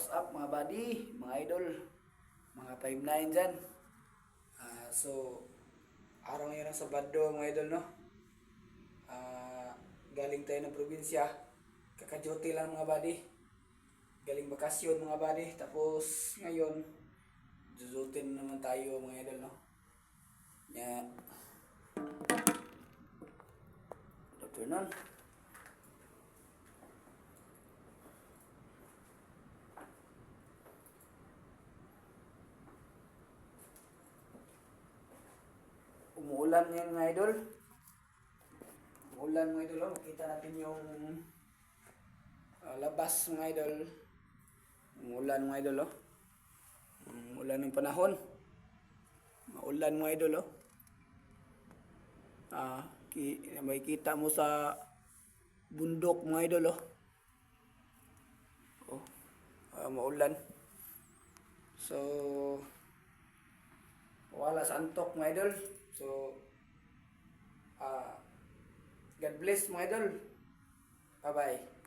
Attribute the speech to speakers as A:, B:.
A: what's up mga buddy, mga idol, mga 5'9 dyan. Ah, so, araw ngayon ng Sabado mga idol, no? Ah, galing tayo ng probinsya. Kaka-duty lang mga buddy. Galing bakasyon mga buddy. Tapos ngayon, juzutin naman tayo mga idol, no? Yeah. Dr. Nun. Umuulan yan mga idol. Umuulan mga idol. Oh. Makita natin yung ah, labas mga idol. Umuulan mga idol. Oh. Umuulan ng panahon. Maulan mga idol. Oh. Ah, ki may kita mo sa bundok mga idol. Oh. Oh. Ah, maulan. So, wala sa antok mga idol. So, ah, God bless mga idol. Bye-bye.